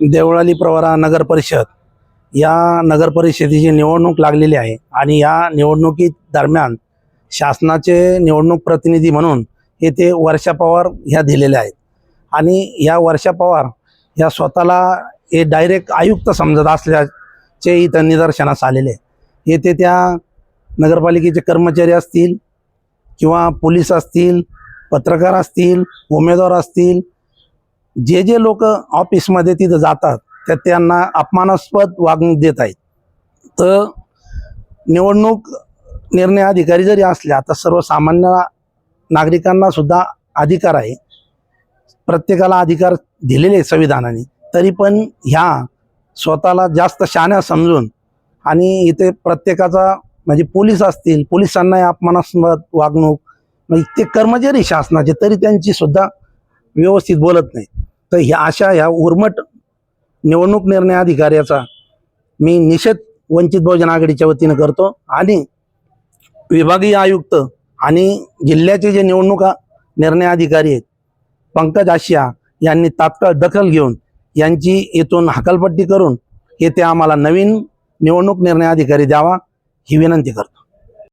देवळाली प्रवरा नगर परिषद या नगर परिषदेची निवडणूक लागलेली आहे आणि या निवडणुकी दरम्यान शासनाचे निवडणूक प्रतिनिधी म्हणून येथे वर्षा पवार ह्या दिलेल्या आहेत आणि या वर्षा पवार ह्या स्वतःला हे डायरेक्ट आयुक्त समजत असल्याचे इथं निदर्शनास आलेले आहे. येथे त्या नगरपालिकेचे कर्मचारी असतील किंवा पोलीस असतील पत्रकार असतील उमेदवार असतील जे जे लोक ऑफिसमध्ये तिथं जातात त्या त्यांना अपमानास्पद वागणूक देत आहेत. तर निवडणूक निर्णय अधिकारी जरी असल्या तर सर्वसामान्य नागरिकांना सुद्धा अधिकार आहे. प्रत्येकाला अधिकार दिलेले संविधानाने. तरी पण ह्या स्वतःला जास्त शाण्या समजून आणि इथे प्रत्येकाचा म्हणजे पोलीस असतील पोलिसांनाही अपमानास्पद वागणूक म्हणजे ते कर्मचारी शासनाचे तरी त्यांची सुद्धा व्यवस्थित बोलत नाही तर ह्या अशा ह्या उर्मट निवडणूक निर्णय अधिकाऱ्याचा मी निषेध वंचित बहुजन आघाडीच्या वतीनं करतो. आणि विभागीय आयुक्त आणि जिल्ह्याचे जे निवडणूक निर्णय अधिकारी आहेत पंकज आशिया यांनी तात्काळ दखल घेऊन यांची येथून हकालपट्टी करून येथे आम्हाला नवीन निवडणूक निर्णय अधिकारी द्यावा ही विनंती करतो.